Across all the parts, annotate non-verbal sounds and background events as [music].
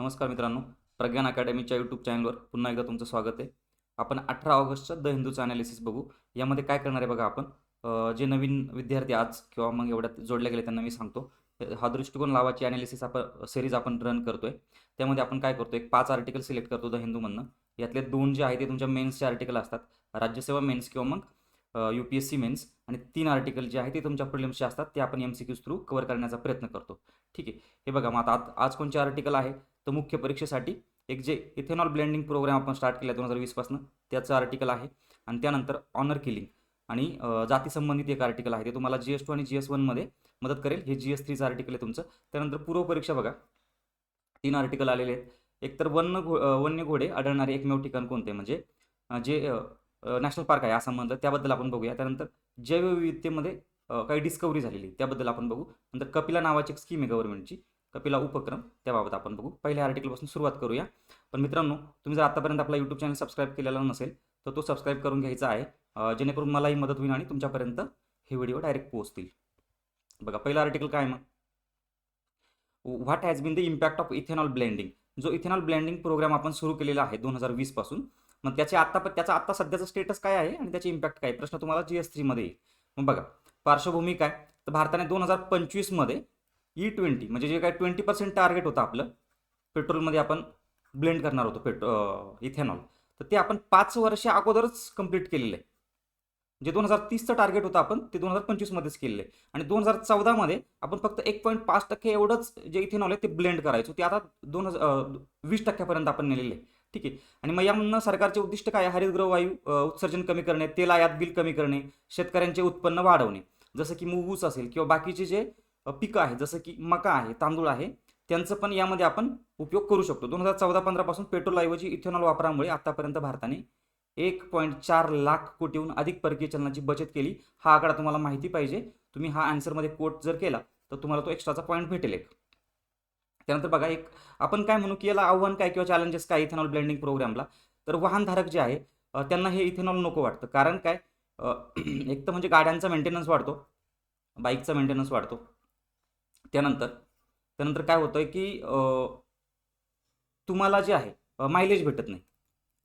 नमस्कार मित्रांनो प्रज्ञान अकॅडमीच्या यूट्यूब चॅनलवर पुन्हा एकदा तुमचं स्वागत आहे. आपण अठरा ऑगस्टचं द हिंदूचं अनालिसिस बघू. यामध्ये काय करणार आहे बघा आपण? जे नवीन विद्यार्थी आज किंवा मग एवढ्यात जोडले गेले त्यांना मी सांगतो. हा दृष्टिकोन लावाची अनालिसिस आपण सिरीज आपण रन करतोय. त्यामध्ये आपण काय करतो एक पाच आर्टिकल सिलेक्ट करतो द हिंदूमधनं. यातले दोन जे आहे ते तुमच्या मेन्सचे आर्टिकल असतात. राज्यसेवा मेन्स किंवा मग U P S C mains आणि तीन आर्टिकल जे आहे ते तुमच्या प्रिलिम्सचे असतात. ते आपण M C Qs through cover करण्याचा प्रयत्न करतो. ठीक आहे. हे बघा मग आता आज- आज कोणचे आर्टिकल आहे? तर मुख्य परीक्षेसाठी एक जे इथेनॉल ब्लेंडिंग प्रोग्राम आपण स्टार्ट केला दोन हजार वीसपासून त्याचं आर्टिकल आहे. आणि त्यानंतर ऑनर किलिंग आणि जातीसंबंधित एक आर्टिकल आहे. ते तुम्हाला जी एस टू आणि जी एस वनमध्ये मदत करेल. हे जी एस थ्रीचं आर्टिकल आहे तुमचं. त्यानंतर पूर्व परीक्षा बघा. तीन आर्टिकल आलेले आहेत. एक तर वन्य घो वन्य घोडे आढळणारे एकमेव ठिकाण कोणते? म्हणजे जे नॅशनल पार्क आहे आसाममधलं त्याबद्दल आपण बघूया. त्यानंतर जैवविविधतेमध्ये काही डिस्कवरी झालेली त्याबद्दल आपण बघू. नंतर कपिला नावाची एक स्कीम आहे गव्हर्नमेंटची कपिला उपक्रम त्याबाबत आपण बघू. पहिल्या आर्टिकलपासून सुरुवात करूया. पण मित्रांनो तुम्ही जर आतापर्यंत आपला यूट्यूब चॅनल सबस्क्राईब केलेला नसेल तर तो सबस्क्राईब करून घ्यायचा आहे. जेणेकरून मलाही मदत होईल आणि तुमच्यापर्यंत हे व्हिडिओ डायरेक्ट पोहोचतील. बघा पहिलं आर्टिकल काय मग? What has been the impact of ethanol blending जो इथेनॉल ब्लेंडिंग प्रोग्राम आपण सुरू केलेला आहे दोन हजार वीसपासून मग त्याचे आत्ता त्याचा आत्ता सध्याचा स्टेटस काय आहे आणि त्याचे इम्पॅक्ट काय प्रश्न तुम्हाला जी एस थ्रीमध्ये येईल. मग बघा पार्श्वभूमी काय? तर भारताने दोन हजार पंचवीसमध्ये E ई ट्वेंटी म्हणजे जे काय ट्वेंटी पर्सेंट टार्गेट होतं आपलं पेट्रोलमध्ये आपण ब्लेंड करणार होतो पेट्रो इथेनॉल तर ते आपण पाच वर्ष अगोदरच कंप्लीट केलेलं आहे. जे दोन हजार तीसचं टार्गेट होतं आपण ते दोन हजार पंचवीसमध्येच केलेलं आहे. आणि दोन हजार चौदामध्ये आपण फक्त एक पॉईंट पाच टक्के एवढंच जे इथेनॉल आहे ते ब्लेंड करायचो. ते आता दोन हजार वीस टक्क्यापर्यंत आपण नेलेलं आहे. ठीक आहे? आणि मग यामधनं सरकारचे उद्दिष्ट काय आहे? हरितगृह वायू उत्सर्जन कमी करणे तेल आयात बिल कमी करणे शेतकऱ्यांचे उत्पन्न वाढवणे. जसं की मूग ऊस असेल किंवा बाकीचे जे पिकं आहे जसं की मका आहे तांदूळ आहे त्यांचं पण यामध्ये आपण उपयोग करू शकतो. दोन हजार चौदा पंधरापासून पेट्रोलऐवजी इथेनॉल वापरामुळे आतापर्यंत भारताने एक पॉईंट चार लाख कोटीहून अधिक परकीय चलनाची बचत केली. हा आकडा तुम्हाला माहिती पाहिजे. तुम्ही हा आन्सरमध्ये कोट जर केला तर तुम्हाला तो एक्स्ट्राचा पॉईंट भेटेल एक. त्यानंतर बघा एक आपण काय म्हणू की याला आव्हान काय किंवा चॅलेंजेस काय इथेनॉल ब्लेंडिंग प्रोग्रामला तर वाहनधारक जे आहे त्यांना हे इथेनॉल नको वाटतं. कारण काय? [clears throat] एक तर म्हणजे गाड्यांचा मेंटेनन्स वाढतो. बाईकचा मेंटेनन्स वाढतो. त्यानंतर त्यानंतर काय होतं की तुम्हाला जे आहे मायलेज भेटत नाही.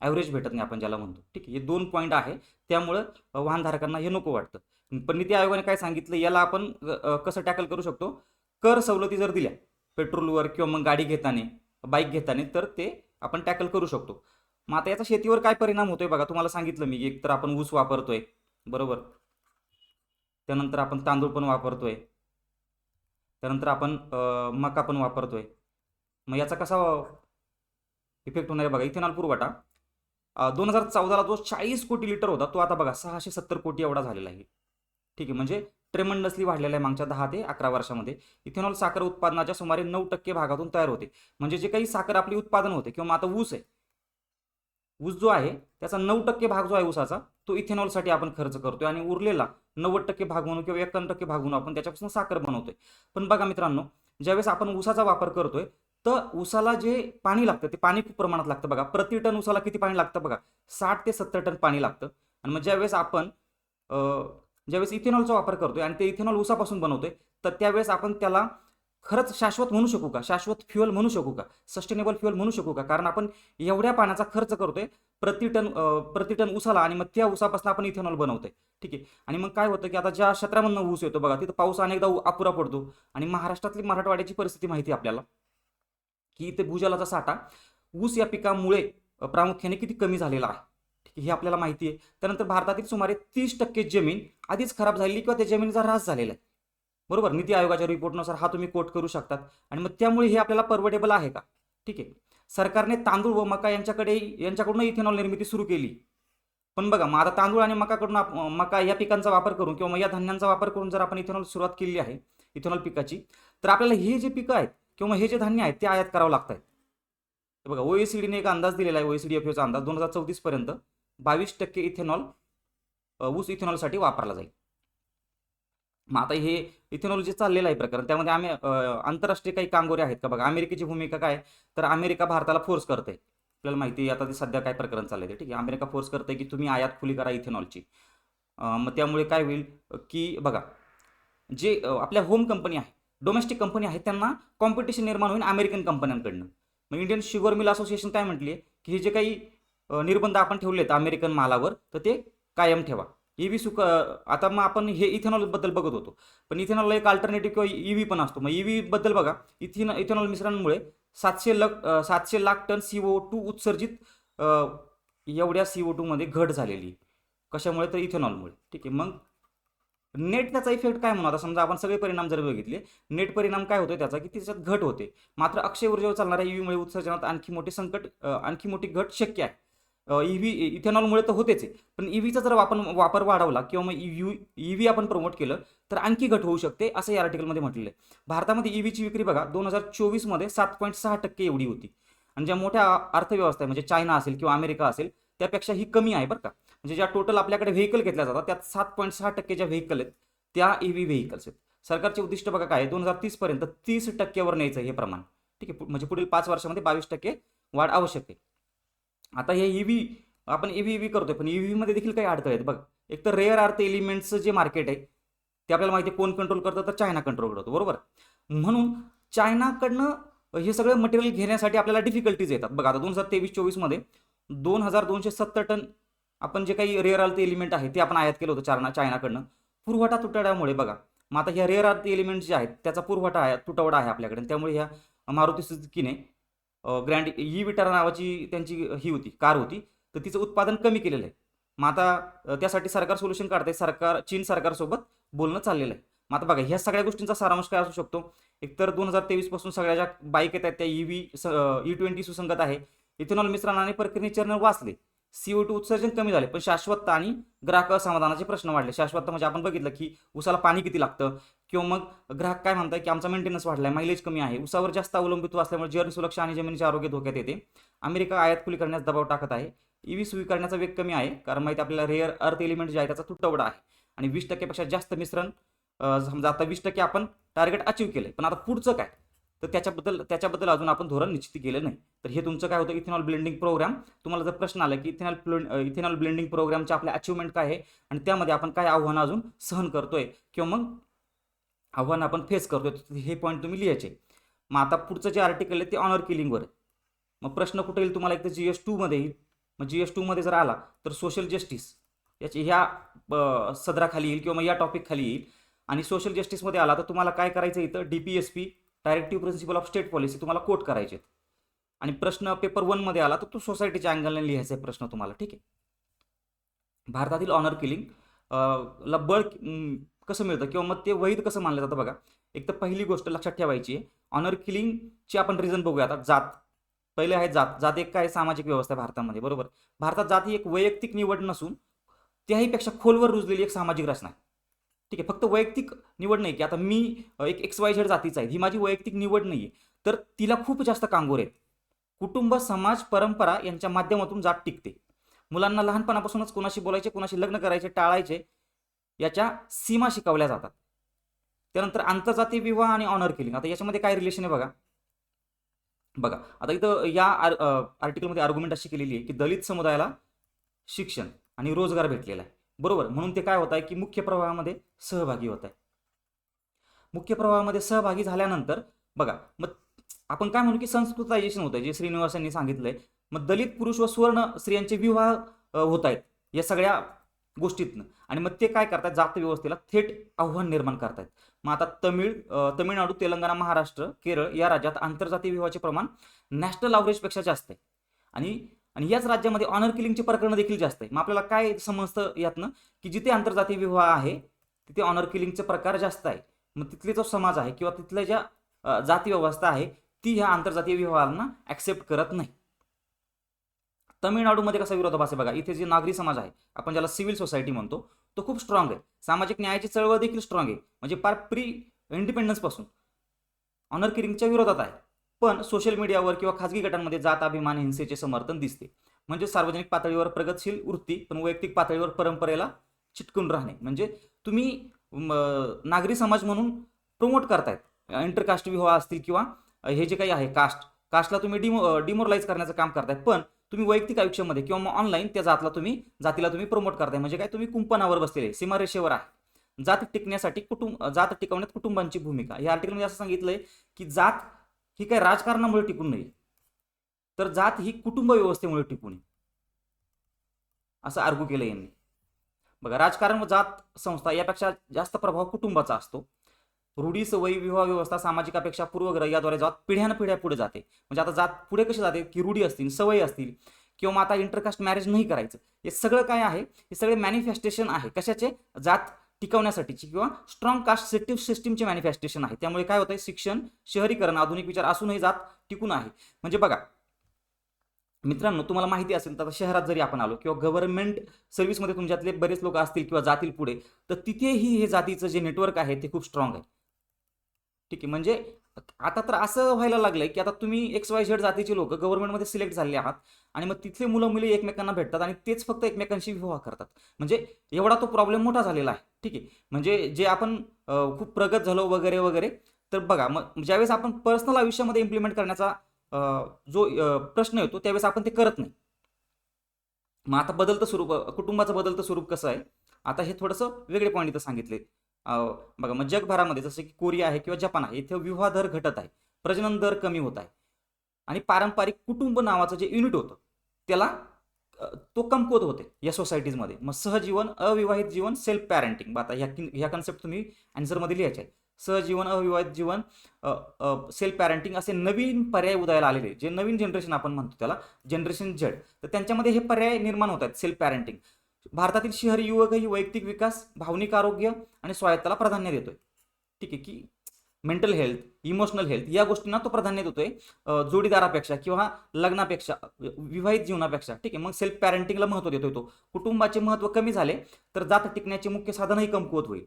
ॲव्हरेज भेटत नाही आपण ज्याला म्हणतो. ठीक आहे हे दोन पॉईंट आहे. त्यामुळं वाहनधारकांना हे नको वाटतं. पण नीती आयोगाने काय सांगितलं याला आपण कसं टॅकल करू शकतो? कर सवलती जर दिल्या पेट्रोलवर किंवा मग गाडी घेताना बाईक घेताना तर ते आपण टॅकल करू शकतो. मग आता याचा शेतीवर काय परिणाम होतोय बघा? तुम्हाला सांगितलं मी एक तर आपण ऊस वापरतोय बरोबर? त्यानंतर आपण तांदूळ पण वापरतोय. त्यानंतर आपण मका पण वापरतोय. मग याचा कसा इफेक्ट होणार आहे बघा इथेनॉल पुरवठा. दोन हजार चौदाला जो चाळीस कोटी लिटर होता तो आता बघा सहाशे सत्तर कोटी एवढा झालेला आहे. ठीक आहे म्हणजे ट्रेमंडसली वाढलेला आहे मागच्या दहा ते अकरा वर्षामध्ये. इथेनॉल साखर उत्पादनाच्या सुमारे नऊ टक्के भागातून तयार होते. म्हणजे जे काही साखर आपली उत्पादन होते किंवा मग आता ऊस आहे ऊस जो आहे त्याचा नऊ टक्के भाग जो आहे ऊसाचा तो इथेनॉलसाठी आपण खर्च करतोय आणि उरलेला नव्वद टक्के भाग म्हणून किंवा एकावन्न टक्के भाग म्हणून आपण त्याच्यापासून साखर बनवतोय. पण बघा मित्रांनो ज्यावेळेस आपण ऊसाचा वापर करतोय तर ऊसाला जे पाणी लागतं ते पाणी खूप प्रमाणात लागतं बघा. प्रति टन ऊसाला किती पाणी लागतं बघा? साठ ते सत्तर टन पाणी लागतं. आणि मग ज्यावेळेस आपण ज्यावेळेस इथेनॉलचा वापर करतोय आणि ते इथेनॉल ऊसापासून बनवतोय तर त्यावेळेस आपण त्याला खरंच शाश्वत म्हणू शकू का? शाश्वत फ्युअल म्हणू शकू का? सस्टेनेबल फ्युअल म्हणू शकू का? कारण आपण एवढ्या पाण्याचा खर्च करतोय प्रति टन प्रति टन उसाला आणि मग त्या उसापासून आपण इथेनॉल बनवतोय. ठीक आहे? आणि मग काय होतं की आता ज्या क्षेत्रामधनं ऊस येतो बघा तिथं पाऊस अनेकदा अपुरा पडतो. आणि महाराष्ट्रातली मराठवाड्याची परिस्थिती माहिती आहे आपल्याला की इथे भूजलाचा साठा ऊस या पिकामुळे प्रामुख्याने किती कमी झालेला आहे. ठीक आहे? हे आपल्याला माहिती आहे. त्यानंतर भारतातील सुमारे तीस टक्के जमीन आधीच खराब झालेली किंवा त्या जमिनीचा ऱ्हास झालेला आहे. बरोबर? नीती आयोगाच्या रिपोर्टनुसार हा तुम्ही कोट करू शकतात. आणि मग त्यामुळे हे आपल्याला परवडेबल आहे का? ठीक आहे. सरकारने तांदूळ व मका यांच्याकडे यांच्याकडून इथेनॉल निर्मिती सुरू केली. पण बघा मग आता तांदूळ आणि मकाकडून मका या पिकांचा वापर करून किंवा या धान्यांचा वापर करून जर आपण इथेनॉल सुरुवात केली आहे इथेनॉल पिकाची तर आपल्याला हे जे पिकं आहेत किंवा हे जे धान्य आहेत ते आयात करावं लागत आहेत बघा ओएसीडीने एक अंदाज दिलेला आहे ओएसीडी एफचा अंदाज दोन हजार चौतीस पर्यंत बावीस टक्के इथेनॉल ऊस इथेनॉलसाठी वापरला जाईल. मग आता हे इथेनॉल जे चाललेलं आहे प्रकरण त्यामध्ये आम्ही आंतरराष्ट्रीय काही कामगारे आहेत का बघा? अमेरिकेची भूमिका काय? तर अमेरिका भारताला फोर्स करते आपल्याला माहिती आहे आता ते सध्या काय प्रकरण चाललंय ते ठीक आहे? अमेरिका फोर्स करते की तुम्ही आयात खुली करा इथेनॉलची मग त्यामुळे काय होईल की बघा जे आपल्या होम कंपनी आहे डोमेस्टिक कंपनी आहेत त्यांना कॉम्पिटिशन निर्माण होईल अमेरिकन कंपन्यांकडनं मग इंडियन शुगर मिल असोसिएशन काय म्हटली आहे की हे जे काही निर्बंध आपण ठेवलेत अमेरिकन मालावर तर ते कायम ठेवा. ई व्ही सुक आता मग आपण हे इथेनॉलबद्दल बघत होतो. पण इथेनॉलला एक अल्टरनेटिव्ह किंवा ई व्ही पण असतो. मग ई व्हीबद्दल बघा. इथिन इथेनॉल मिश्रणामुळे सातशे लक सातशे lakh tonne C O two उत्सर्जित एवढ्या सी ओ टूमध्ये घट झालेली. कशामुळे? तर इथेनॉलमुळे ठीक आहे. मग नेट त्याचा इफेक्ट काय म्हणून? आता समजा आपण सगळे परिणाम जर बघितले नेट परिणाम काय होतो त्याचा? की त्याच्यात घट होते. मात्र अक्षय ऊर्जेवर चालणाऱ्या ईव्हीमुळे उत्सर्जनात आणखी मोठे संकट आणखी मोठी घट शक्य आहे. ई व्ही इथेनॉलमुळे तर होतेच आहे. पण ईव्हीचा जर आपण वापर वाढवला किंवा मग ईव्ही व्ही आपण प्रमोट केलं तर आणखी घट होऊ शकते असं या आर्टिकलमध्ये म्हटलेलं आहे. भारतामध्ये ई व्हीची विक्री बघा दोन हजार चोवीसमध्ये सात पॉईंट सहा टक्के एवढी होती. आणि ज्या मोठ्या अर्थव्यवस्था आहे म्हणजे चायना असेल किंवा अमेरिका असेल त्यापेक्षा ही कमी आहे बरं का. म्हणजे ज्या टोटल आपल्याकडे व्हेकल घेतल्या जातात त्यात सात पॉईंट सहा टक्के ज्या व्हेकल आहेत त्या ई व्ही व्हेकल्स आहेत. सरकारचे उद्दिष्ट बघा काय दोन हजार तीसपर्यंत तीस टक्क्यावर न्यायचं हे प्रमाण. ठीक आहे म्हणजे पुढील पाच वर्षामध्ये बावीस टक्के वाढ आवश्यक आहे. आता हे ई व्ही आपण ई व्ही व्ही करतोय पण ई मध्ये देखील काही अडथळे आहेत. बघ एक तर रेअर अर्थ एलिमेंट्सचं जे मार्केट आहे ते आपल्याला माहिती आहे कोण कंट्रोल करतं? तर चायना कंट्रोल करतो बरोबर? म्हणून चायनाकडनं हे सगळं मटेरियल घेण्यासाठी आपल्याला डिफिकल्टीज येतात. बघा आता दोन हजार तेवीस चोवीसमध्ये दोन हजार दोनशे सत्तर टन आपण जे काही रेअर अर्थ एलिमेंट आहे ते आपण आयात केलं होतं चायना चायनाकडनं पुरवठा तुटवड्यामुळे बघा मग आता ह्या रेअर अर्थ एलिमेंट जे आहेत त्याचा पुरवठा आहे तुटवडा आहे आपल्याकडे. त्यामुळे ह्या मारुती सुझुकीने ग्रँड ई विटारा नावाची त्यांची ही होती कार होती. तर तिचं उत्पादन कमी केलेलं आहे. मग आता त्यासाठी सरकार सोल्युशन काढते सरकार चीन सरकारसोबत बोलणं चाललेलं आहे. मग आता बघा ह्या सगळ्या गोष्टींचा सारांश काय असू शकतो? एकतर दोन हजार तेवीसपासून सगळ्या ज्या बाईक येत आहेत त्या ई व्ही ई ट्वेंटी सुसंगत आहे. इथेनॉल मिश्रणाने प्रक्रियेचे चरण वाचले. सीओ टू उत्सर्जन कमी झाले पण शाश्वतता आणि ग्राहक असमाधानाचे प्रश्न वाढले. शाश्वतता म्हणजे आपण बघितलं की उसाला पाणी किती लागतं? किंवा मग ग्राहक काय म्हणतात की आमचा मेंटेनन्स वाढलाय मायलेज कमी आहे. उसावर जास्त अवलंबित्व असल्यामुळे जीवन सुरक्षा आणि जमिनीचे आरोग्य धोक्यात येते. अमेरिका आयात खुली करण्यास दबाव टाकत आहे. ईव्ही स्वीकारण्याचा वेग कमी आहे कारण माहिती आपल्याला रेअर अर्थ एलिमेंट जे आहे त्याचा तुटवडा आहे. आणि वीस टक्क्यापेक्षा जास्त मिश्रण समजा आता वीस टक्के आपण टार्गेट अचीव केलं पण आता पुढचं काय? तर त्याच्याबद्दल त्याच्याबद्दल अजून आपण धोरण निश्चित केलं नाही. तर हे तुमचं काय होतं? Ethanol blending program. तुम्हाला जर प्रश्न आला की इथेनॉल इथेनॉल ब्लेंडिंग प्रोग्रामचे आपल्या अचिव्हमेंट काय आहे? आणि त्यामध्ये आपण काय आव्हानं अजून सहन करतोय? किंवा मग आव्हानं आपण फेस करतोय हे पॉईंट तुम्ही लिहायचे. मग आता पुढचं जे आर्टिकल आहे ते ऑनर किलिंगवर मग प्रश्न कुठे येईल तुम्हाला? एक तर जी एस टूमध्ये येईल. मग जी एस टूमध्ये जर आला तर सोशल जस्टिस याची ह्या सदराखाली येईल किंवा मग या टॉपिकखाली येईल. आणि सोशल जस्टिसमध्ये आला तर तुम्हाला काय करायचं आहे इथं? D P S P directive principle of state policy तुम्हाला कोट करायचे आहेत. आणि प्रश्न पेपर वनमध्ये आला तर तो सोसायटीच्या अँगलने लिहायचा आहे प्रश्न तुम्हाला ठीक आहे? भारतातील ऑनर किलिंग ला बळ कसं मिळतं किंवा मग ते वैध कसं मानलं जातं बघा. एक तर पहिली गोष्ट लक्षात ठेवायची आहे ऑनर किलिंगची आपण रिझन बघूया आता जात. पहिले आहे जात. जात एक काय सामाजिक व्यवस्था आहे भारतामध्ये बरोबर? भारतात जात ही एक वैयक्तिक निवड नसून त्याहीपेक्षा खोलवर रुजलेली एक सामाजिक रचना आहे. ठीक आहे फक्त वैयक्तिक निवड नाही की आता मी एक एक्स वाय झेड जातीचा आहे ही माझी वैयक्तिक निवड नाही आहे तर तिला खूप जास्त कांगोर आहेत. कुटुंब समाज परंपरा यांच्या माध्यमातून जात टिकते. मुलांना लहानपणापासूनच कोणाशी बोलायचे कोणाशी लग्न करायचे टाळायचे याच्या सीमा शिकवल्या जातात. त्यानंतर आंतरजातीय विवाह आणि ऑनर किलिंग आता याच्यामध्ये काय रिलेशन आहे बघा. बघा आता इथं या आर आर्टिकलमध्ये आर्ग्युमेंट अशी केलेली आहे की दलित समुदायाला शिक्षण आणि रोजगार भेटलेला आहे. बरोबर? म्हणून ते काय होत आहे की मुख्य प्रवाहामध्ये सहभागी होत आहे. मुख्य प्रवाहामध्ये सहभागी झाल्यानंतर बघा मग आपण काय म्हणू की संस्कृतायझेशन होत आहे जे श्रीनिवासांनी सांगितलंय मग दलित पुरुष व सुवर्ण स्त्रियांचे विवाह होत आहेत या सगळ्या गोष्टीतनं. आणि मग ते काय करतात? जात व्यवस्थेला थेट आव्हान निर्माण करतायत मग आता तमिळ तमिळनाडू तेलंगणा महाराष्ट्र केरळ या राज्यात आंतरजातीय विवाहाचे प्रमाण नॅशनल अवरेजपेक्षा जास्त आहे. आणि आणि याच राज्यामध्ये ऑनर किलिंगची प्रकरणं देखील जास्त आहे. मग आपल्याला काय समजतं यातनं? की जिथे आंतरजातीय विवाह आहे तिथे ऑनर किलिंगचे प्रकार जास्त आहे. मग तिथले जो समाज आहे किंवा तिथल्या ज्या जाती व्यवस्था आहे ती ह्या आंतरजातीय विवाहांना ॲक्सेप्ट करत नाही. तमिळनाडूमध्ये कसा विरोधाभास आहे बघा. इथे जे नागरी समाज आहे आपण ज्याला सिव्हिल सोसायटी म्हणतो तो खूप स्ट्रॉंग आहे. सामाजिक न्यायाची चळवळ देखील स्ट्रॉंग आहे. म्हणजे फार प्री इंडिपेंडन्सपासून ऑनर किलिंगच्या विरोधात आहे. पण सोशल मीडियावर किंवा खाजगी गटांमध्ये जात अभिमान हिंसेचे समर्थन दिसते. म्हणजे सार्वजनिक पातळीवर प्रगतशील वृत्ती पण वैयक्तिक पातळीवर परंपरेला चिटकून राहणे. म्हणजे तुम्ही नागरी समाज म्हणून प्रमोट करतायत. इंटरकास्ट विवाह असतील किंवा हे जे काही आहे कास्ट कास्टला तुम्ही डिमो डिमोरलाइज करण्याचं काम करताय पण तुम्ही वैयक्तिक आयुष्यामध्ये किंवा मग ऑनलाईन त्या जातला तुम्ही जातीला तुम्ही प्रमोट करताय. म्हणजे काय? तुम्ही कुंपणावर बसलेले सीमारेषेवर आहे. जात टिकण्यासाठी कुटुंब जात टिकवण्यात कुटुंबांची भूमिका. या आर्टिकलमध्ये असं सांगितलंय की जात ही काही राजकारणामुळे टिकून नाही तर जात ही कुटुंब व्यवस्थेमुळे टिकून आहे. असं आर्ग्यू केलं यांनी. बघा राजकारण व जात संस्था यापेक्षा जास्त प्रभाव कुटुंबाचा असतो. रूढी सवयी विवाह व्यवस्था सामाजिक अपेक्षा पूर्वग्रह याद्वारे जात पिढ्यान पिढ्या पुढे जाते. म्हणजे आता जात पुढे कशी जाते? की रूढी असतील सवयी असतील किंवा मग आता इंटरकास्ट मॅरेज नाही करायचं. हे सगळं काय आहे? हे सगळे मॅनिफेस्टेशन आहे. कशाचे? जात टिकवण्यासाठीची किंवा स्ट्रॉंग कास्ट सेटिव्ह सिस्टीमचे मॅनिफेस्टेशन आहे. त्यामुळे काय होतंय? शिक्षण शहरीकरण आधुनिक विचार असूनही जात टिकून आहे. म्हणजे बघा मित्रांनो तुम्हाला माहिती असेल तर शहरात जरी आपण आलो किंवा गव्हर्नमेंट सर्व्हिसमध्ये तुमच्यातले बरेच लोक असतील किंवा जातील पुढे तर तिथेही हे जातीचं जे नेटवर्क आहे ते खूप स्ट्रॉंग आहे. ठीक आहे? म्हणजे आता तर असं व्हायला लागलंय की आता तुम्ही एक्स वाय झेड जातीचे लोक गव्हर्नमेंटमध्ये सिलेक्ट झाले आहात आणि मग तिथले मुलं मुली एकमेकांना भेटतात आणि तेच फक्त एकमेकांशी विवाह करतात. म्हणजे एवढा तो प्रॉब्लेम मोठा झालेला आहे. ठीक आहे? म्हणजे जे आपण खूप प्रगत झालो वगैरे वगैरे तर बघा मग ज्यावेळेस आपण पर्सनल आयुष्यामध्ये इम्प्लिमेंट करण्याचा जो प्रश्न येतो त्यावेळेस आपण ते करत नाही. मग आता बदलतं स्वरूप कुटुंबाचं बदलतं स्वरूप कसं आहे? आता हे थोडंसं वेगळे पॉईंट इथं सांगितले. बघा मग जगभरामध्ये जसं की कोरिया आहे किंवा जपान आहे इथे विवाह दर घटत आहे प्रजनन दर कमी होत आहे. आणि पारंपरिक कुटुंब नावाचं जे युनिट होतं त्याला तो कमकुवत होते या सोसायटीजमध्ये मग सहजीवन अविवाहित जीवन सेल्फ पॅरेंटिंग आता ह्या ह्या कन्सेप्ट तुम्ही अँसरमध्ये लिहायचे आहे सहजीवन अविवाहित जीवन सेल्फ पॅरेंटिंग असे नवीन पर्याय उदयाला आलेले जे नवीन जनरेशन आपण म्हणतो त्याला जनरेशन झेड तर त्यांच्यामध्ये हे पर्याय निर्माण होत आहेत सेल्फ पॅरेंटिंग भारतातील शहरी युवकही वैयक्तिक विकास भावनिक आरोग्य आणि स्वायत्ताला प्राधान्य देतोय. ठीक आहे की मेंटल हेल्थ इमोशनल हेल्थ या गोष्टींना तो प्राधान्य देतोय जोडीदारापेक्षा किंवा लग्नापेक्षा विवाहित जीवनापेक्षा. ठीक आहे मग सेल्फ पॅरेंटिंगला महत्त्व देतोय तो. कुटुंबाचे महत्त्व कमी झाले तर जात टिकण्याचे मुख्य साधनही कमकुवत होईल.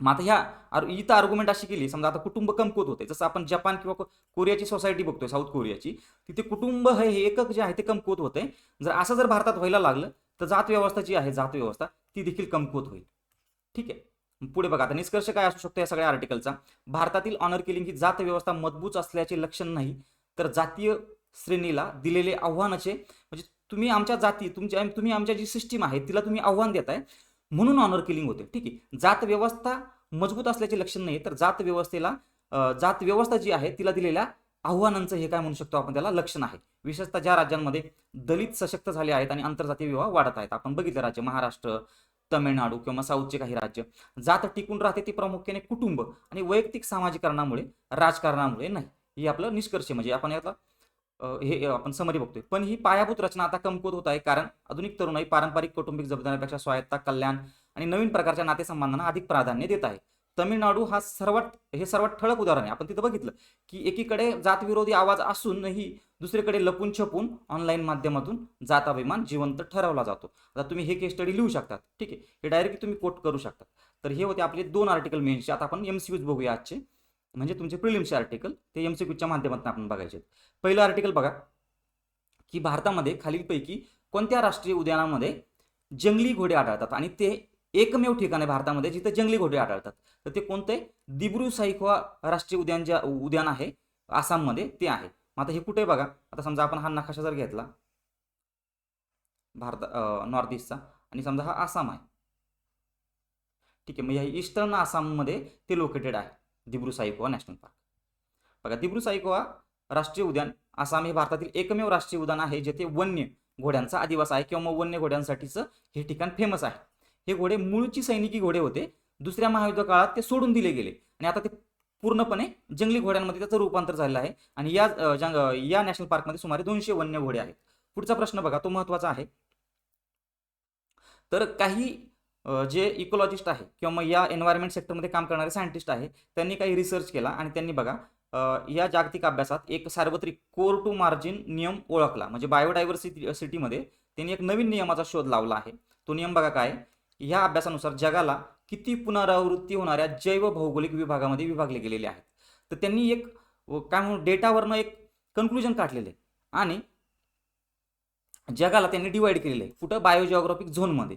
मग आता ह्या इथं आर्ग्युमेंट अशी केली समजा आता कुटुंब कमकुवत होते. जसं आपण जपान किंवा कोरियाची सोसायटी बघतोय साऊथ कोरियाची. तिथे कुटुंब हे हे एकक जे आहे ते कमकुवत होते. जर असं जर भारतात व्हायला लागलं तर जात व्यवस्था जी आहे जात व्यवस्था ती देखील कमकुवत होईल. ठीक आहे? पुढे बघा आता निष्कर्ष काय असू शकतो या सगळ्या आर्टिकलचा भारतातील ऑनर किलिंग ही जात व्यवस्था मजबूत असल्याचे लक्षण नाही तर जातीय श्रेणीला दिलेले आव्हानाचे म्हणजे तुम्ही आमच्या जाती तुमच्या तुम्ही आमच्या जी सिस्टीम आहे तिला तुम्ही आव्हान देताय म्हणून ऑनर किलिंग होते. ठीक आहे? जात व्यवस्था मजबूत असल्याचे लक्षण नाही तर जात व्यवस्थेला जात व्यवस्था जी आहे तिला दिलेल्या आव्हानांचं हे काय म्हणू शकतो आपण त्याला? लक्षण आहे. विशेषतः ज्या राज्यांमध्ये दलित सशक्त झाले आहेत आणि आंतरजातीय विवाह वाढत आहेत. आपण बघितलं राज्य महाराष्ट्र तमिळनाडू किंवा साऊथचे काही राज्य. जात टिकून राहते ती प्रामुख्याने कुटुंब आणि वैयक्तिक सामाजिकरणामुळे राजकारणामुळे नाही. ही आपलं निष्कर्ष आहे. म्हणजे आपण याचा हे आपण समरी बघतोय. पण ही पायाभूत रचना आता कमकुवत होत आहे. कारण आधुनिक तरुणाई पारंपरिक कौटुंबिक जबाबदाऱ्यापेक्षा स्वायत्ता कल्याण आणि नवीन प्रकारच्या नातेसंबंधांना अधिक प्राधान्य देत आहे. तमिळनाडू हा सर्वात हे सर्वात ठळक उदाहरण आहे. आपण तिथं बघितलं की एकीकडे जातविरोधी आवाज असूनही दुसरीकडे लपून छपून ऑनलाईन माध्यमातून जाताभिमान जिवंत ठरवला जातो. आता तुम्ही हे केस स्टडी लिहू शकतात. ठीक आहे. हे डायरेक्टली तुम्ही कोट करू शकतात. तर हे होते आपले दोन आर्टिकल मेन्सचे आता आपण एम सी बघूया आजचे. म्हणजे तुमचे प्रिलिम्सचे आर्टिकल ते एम सी क्यूच्या माध्यमातून आपण बघायचे पहिलं आर्टिकल बघा की भारतामध्ये खालीलपैकी कोणत्या राष्ट्रीय उद्यानामध्ये जंगली घोडे आढळतात? आणि ते एकमेव ठिकाण आहे भारतामध्ये जिथे जंगली घोडे आढळतात. तर ते कोणते दिब्रू साईखवा राष्ट्रीय उद्यान ज्या उद्यान आहे आसाममध्ये ते आहे. मग आता हे कुठे बघा? आता समजा आपण हा नकाशा जर घेतला भारत नॉर्थ ईस्टचा आणि समजा हा आसाम आहे. ठीक आहे मग या ईस्टर्न आसाममध्ये ते लोकेटेड आहे दिब्रू साईखोवा नॅशनल पार्क बघा दिब्रू साईखोवा राष्ट्रीय उद्यान आसाम हे भारतातील एकमेव राष्ट्रीय उद्यान आहे जेथे वन्य घोड्यांचा आदिवास आहे किंवा मग वन्य घोड्यांसाठीचं हे ठिकाण फेमस आहे. हे घोडे मूळची सैनिकी घोडे होते. दुसऱ्या महायुद्ध काळात ते सोडून दिले गेले. आणि आता ते पूर्णपणे जंगली घोड्यांमध्ये त्याचं रूपांतर झालेलं आहे. आणि या जंग या नॅशनल पार्कमध्ये सुमारे दोनशे वन्य घोडे आहेत. पुढचा प्रश्न बघा तो महत्त्वाचा आहे. तर काही जे इकोलॉजिस्ट आहे किंवा मग या एन्व्हायरमेंट सेक्टरमध्ये काम करणारे सायंटिस्ट आहे त्यांनी काही रिसर्च केला आणि त्यांनी बघा या जागतिक अभ्यासात एक सार्वत्रिक कोर टू मार्जिन नियम ओळखला. म्हणजे बायोडायव्हर्सिटी सिटीमध्ये त्यांनी एक नवीन नियमाचा शोध लावला आहे. तो नियम बघा काय ह्या अभ्यासानुसार जगाला किती पुनरावृत्ती होणाऱ्या जैव भौगोलिक विभागामध्ये विभागले गेलेले आहेत. तर त्यांनी एक काय म्हणून डेटावरनं एक कन्क्लुजन काढलेले. आणि जगाला त्यांनी डिवाईड केलेलं. आहे कुठं बायोजिओग्राफिक झोनमध्ये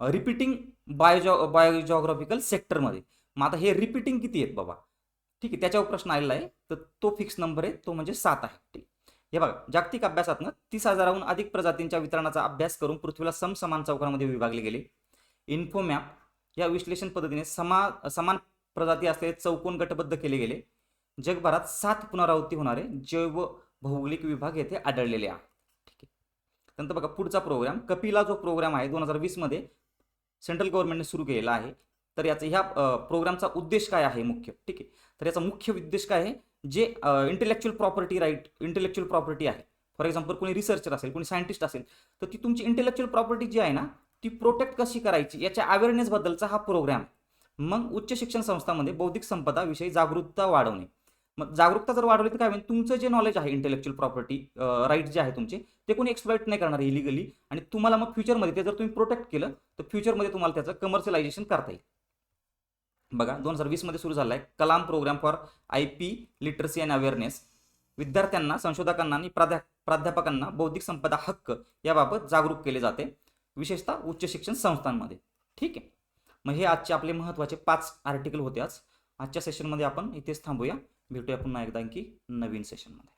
रिपीटिंग बायोजॉ बायोजिओग्राफिकल सेक्टरमध्ये मग आता हे रिपीटिंग किती आहेत बाबा? ठीक आहे त्याच्यावर प्रश्न आलेला आहे. तर तो फिक्स नंबर आहे तो म्हणजे सात आहे. ठीक हे बघा जागतिक अभ्यासातनं तीस हजाराहून अधिक प्रजातींच्या वितरणाचा अभ्यास करून पृथ्वीला समसमान चौकामध्ये विभागले गेले. इन्फोमॅप या विश्लेषण पद्धतीने समा समान प्रजाती असलेले चौकोन गटबद्ध केले गेले. जगभरात सात पुनरावृत्ती होणारे जैव भौगोलिक विभाग येथे आढळलेले आहेत. ठीक आहे. त्यानंतर बघा पुढचा प्रोग्राम कपिला जो प्रोग्राम आहे दोन हजार वीसमध्ये सेंट्रल गव्हर्नमेंटने सुरू केलेला आहे. तर याचा ह्या प्रोग्रामचा उद्देश काय आहे मुख्य? ठीक आहे. तर याचा मुख्य उद्देश काय आहे? जे intellectual property right intellectual property आहे. फॉर एक्झाम्पल कोणी रिसर्चर असेल कोणी सायंटिस्ट असेल तर ती तुमची इंटेलेक्च्युअल प्रॉपर्टी जी आहे ना ती प्रोटेक्ट कशी करायची? याच्या अवेअरनेसबद्दलचा हा प्रोग्राम मग उच्च शिक्षण संस्थांमध्ये बौद्धिक संपदा विषयी जागरूकता वाढवणे. मग जागरूकता जर वाढवली तर काय होईल? तुमचं जे नॉलेज आहे इंटेलेक्च्युअल प्रॉपर्टी राईट जे आहे तुमचे ते कोणी एक्सप्लॉइट नाही करणार इलिगली आणि तुम्हाला मग फ्युचरमध्ये ते जर तुम्ही प्रोटेक्ट केलं तर फ्युचरमध्ये तुम्हाला त्याचं कमर्शियलायझेशन करता येईल. बघा दोन हजार वीसमध्ये सुरू झाला आहे Kalam program for I P literacy and awareness विद्यार्थ्यांना संशोधकांना आणि प्राध्या प्राध्यापकांना बौद्धिक संपदा हक्क याबाबत जागरूक केले जाते. विशेषतः उच्च शिक्षण संस्थांमध्ये. ठीक आहे? मग हे आजचे आपले महत्त्वाचे पाच आर्टिकल होते आज. आजच्या सेशनमध्ये आपण इथेच थांबूया. भेटूया पुन्हा एकदा आणखी नवीन सेशनमध्ये